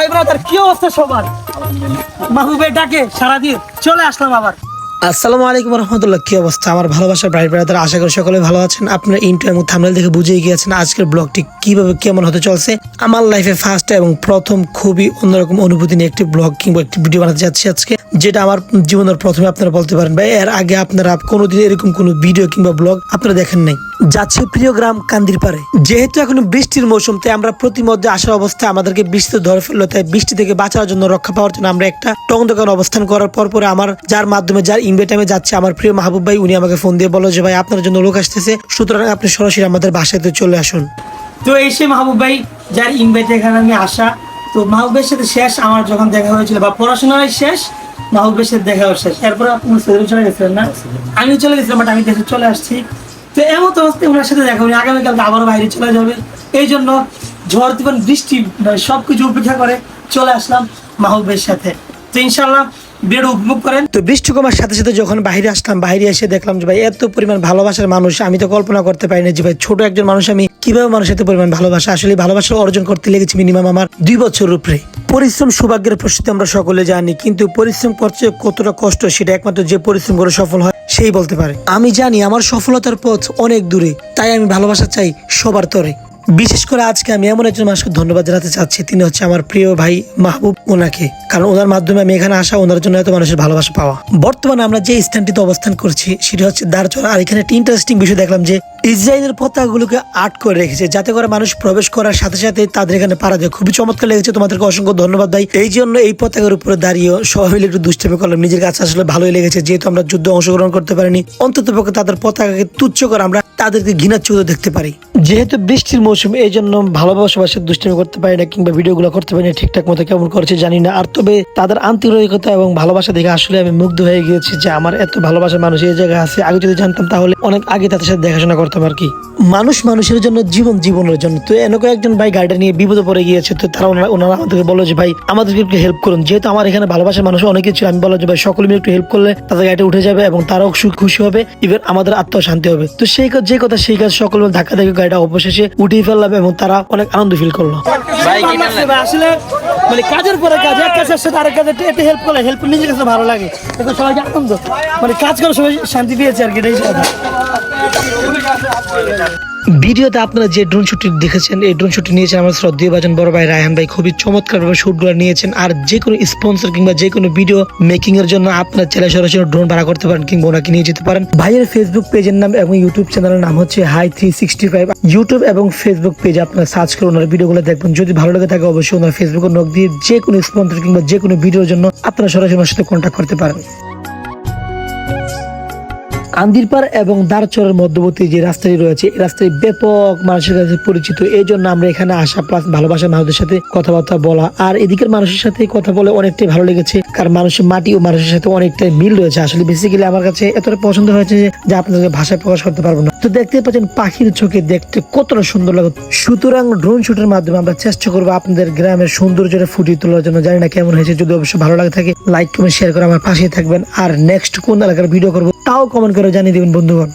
ভাই ব্রাদার কি অবস্থা সবার? মাহবুবের ডাকে সারাদিন চলে আসলাম আবার। আসসালামু আলাইকুম রহমতুল্লাহ, কি অবস্থা? আমার ভালোবাসার ভাই ব্রাদার, আশা করি সকলে ভালো আছেন। আপনারা ইন্টু এবং থামনেল দেখে বুঝেই গিয়েছেন আজকের ব্লগটি কীভাবে কেমন হতে চলছে। আমার লাইফে ফার্স্ট এবং প্রথম খুবই অন্যরকম অনুভূতি নিয়ে একটি ব্লগ কিংবা একটি ভিডিও বানাতে যাচ্ছি আজকে, যেটা আমার জীবনের প্রথমে আপনারা বলতে পারেন। ভাই, এর আগে আপনারা কোনোদিন এরকম কোনো ভিডিও কিংবা ব্লগ আপনারা দেখেন নাই। যাচ্ছে প্রিয় গ্রাম কান্দির পারে যেহেতু এখন বৃষ্টির মৌসুম, তাই আমরা প্রতিমধ্যে আসার অবস্থায় আমাদেরকে বৃষ্টিতে ধরে ফেলল, তাই বৃষ্টি থেকে বাঁচার জন্য রক্ষা পাওয়ার জন্য আমরা একটা টং দোকান অবস্থান করার পর পরে আমার, যার মাধ্যমে যার ইনভাইট আমি যাচ্ছে আমার প্রিয় মাহবুব ভাই, উনি আমাকে ফোন দিয়ে বলো যে, ভাই, আপনার জন্য লোক আসতেছে। সুতরাং আপনি সরাসরি আমাদের বাসাতে চলে আসুন। তো এসে মাহবুব ভাই, যার ইনভাইটে এখানে আমি আসা, তো মাহবুবের সাথে শেষ, আমার যখন দেখা হয়েছিল, বা পড়াশোনায় শেষ মাহবুবের সাথে দেখা শেষ। এরপর আপনি সৌদি চলে গেছিলেন না? আমিও চলে গেছিলাম বাট আমি দেশে চলে আসছি। তো এমন তো অবস্থায় ওনার সাথে দেখা হয়নি। আগামীকালকে আবারও বাইরে চলে যাবে। এই জন্য ঝড়, তুফান, বৃষ্টি সব কিছু উপেক্ষা করে চলে আসলাম মাহবুবের সাথে। তো ইনশাল্লাহ বেড় উপভোগ করেন। তো বৃষ্টি কমার সাথে সাথে যখন বাইরে আসলাম, বাইরে এসে দেখলাম যে ভাই, এত পরিমাণ ভালোবাসার মানুষ, আমি তো কল্পনা করতে পারি না যে ভাই, ছোট একজন মানুষ, আমি কীভাবে মানুষের এত পরিমাণ ভালোবাসা? আসলে ভালোবাসা অর্জন করতে লেগেছে মিনিমাম আমার দুই বছর উপরে। পরিশ্রম সৌভাগ্যের প্রস্তুতি আমরা সকলে জানি, কিন্তু পরিশ্রম করছে কতটা কষ্ট, সেটা একমাত্র যে পরিশ্রম করে সফল হয়, সেই বলতে পারে। আমি জানি আমার সফলতার পথ অনেক দূরে, তাই আমি ভালোবাসা চাই সবার তরে। বিশেষ করে আজকে আমি এমন একজন মানুষকে ধন্যবাদ জানাতে চাচ্ছি, তিনি হচ্ছে আমার প্রিয় ভাই মাহবুব ওনাকে। কারণ ওনার মাধ্যমে আমি এখানে আসা, ওনার জন্য এত মানুষের ভালোবাসা পাওয়া। বর্তমানে আমরা যে স্থানটিতে অবস্থান করছি, সেটা হচ্ছে দারচর আর এখানে একটা ইন্টারেস্টিং বিষয় দেখলাম যে ইসরায়েলের পতাকাগুলোকে আর্ট করে রেখেছে, যাতে করে মানুষ প্রবেশ করার সাথে সাথে তাদের এখানে পাড়া দেয় খুবই চমৎকার লেগেছে, তোমাদেরকে অসংখ্য ধন্যবাদ ভাই। এই জন্য এই পতাকার উপরে দাঁড়িয়ে মিলে একটু দুষ্টামি করলাম। নিজের কাছে আসলে ভালোই লেগেছে, যেহেতু আমরা যুদ্ধে অংশগ্রহণ করতে পারিনি। অন্তত পক্ষে তাদের পতাকাকে তুচ্ছ করে আমরা তাদেরকে ঘৃণার চোখে দেখতে পারি। যেহেতু বৃষ্টির মৌসুম এই জন্য ভালোবাসার সাথে দুষ্টামি করতে পারি না কিংবা ভিডিওগুলো করতে পারি না, ঠিকঠাক মতো কেমন করেছে জানি না। আর তবে তাদের আন্তরিকতা এবং ভালোবাসা দেখে আসলে আমি মুগ্ধ হয়ে গিয়েছি যে আমার এত ভালোবাসার মানুষ এই জায়গায় আছে। আগে যদি জানতাম তাহলে অনেক আগে তাদের সাথে দেখাশোনা করতাম আর কি। মানুষ মানুষের জন্য, জীবন জীবনের জন্য। তো এনকো একজন ভাই গাড়িটা নিয়ে বিপদে পড়ে গিয়েছে, তো তারা ওনারা আমাদেরকে বলল যে, ভাই আমাদেরকে একটু হেল্প করুন। যেহেতু আমার এখানে ভালোবাসার মানুষ অনেকে ছিল, আমি বললাম যে, ভাই, সকলে মিলে একটু হেল্প করলে তাদের গাড়িটা উঠে যাবে এবং তারাও সুখ খুশি হবে ইভেন আমাদের আত্ম শান্তি হবে। তো সেই যে কথা, সেই কাজ সকল ধাক্কা দেখে গাড়িটা অবশেষে উঠিয়ে ফেললাম এবং তারা অনেক আনন্দ ফিল করল। আসলে মানে কাজের পরে কাজ এক কাজের সাথে আরেক কাজে একটু হেল্প করলে হেল্প নিজের কাছে ভালো লাগে। এখন সবাইকে আনন্দ। মানে কাজ করে সবাই শান্তি পেয়েছে আর কি এটাই ভিডিওতে আপনারা যে ড্রোন শুটটি দেখেছেন, এই ড্রোন শুটটি নিয়েছেন আমার শ্রদ্ধীয় বাজন বড় ভাই রায়হান ভাই খুবই চমৎকারভাবে শুটগুলো নিয়েছেন। আর যে কোনো স্পন্সর কিংবা যে কোনো ভিডিও মেকিং এর জন্য আপনার চ্যানেল সরাসরি ড্রোন ভাড়া করতে পারেন কিংবা ওনাকে নিয়ে যেতে পারেন। ভাইয়ের ফেসবুক পেজের নাম এবং ইউটিউব চ্যানেলের নাম হচ্ছে hi three sixty five YouTube এবং ফেসবুক পেজ আপনারা সার্চ করে ওনার ভিডিওগুলো দেখবেন। যদি ভালো লাগে থাকে অবশ্যই ওনার ফেসবুকে নক দিয়ে যে কোনো স্পন্সর কিংবা যে কোনো ভিডিওর জন্য আপনারা সরাসরি ওনার সাথে কন্ট্যাক্ট করতে পারেন। কান্দিরপাড় এবং দারচরের মধ্যবর্তী যে রাস্তাটি রয়েছে, এই রাস্তাটি ব্যাপক মানুষের কাছে পরিচিত। এই জন্য আমরা এখানে আসা প্লাস ভালোবাসার মানুষদের সাথে কথাবার্তা বলা আর এদিকের মানুষের সাথে কথা বলে অনেকটাই ভালো লেগেছে, কারণ মানুষের মাটি ও মানুষের সাথে অনেকটাই মিল রয়েছে। আসলে বেসিক্যালি আমার কাছে এতটা পছন্দ হয়েছে যে- যে আপনাদেরকে ভাষায় প্রকাশ করতে পারব না। তো দেখতে পাচ্ছেন পাখির চোখে দেখতে কতটা সুন্দর লাগে। সুতরাং ড্রোন শুটের মাধ্যমে আমরা চেষ্টা করব আপনাদের গ্রামের সৌন্দর্যটা ফুটিয়ে তোলার জন্য। জানি না কেমন হয়েছে, যদি অবশ্যই ভালো লাগে থাকে লাইক কমেন্ট শেয়ার করে আমার পাশে থাকবেন। আর নেক্সট কোন এলাকার ভিডিও করব তাও কমেন্ট করে জানিয়ে দেবেন বন্ধুগণ।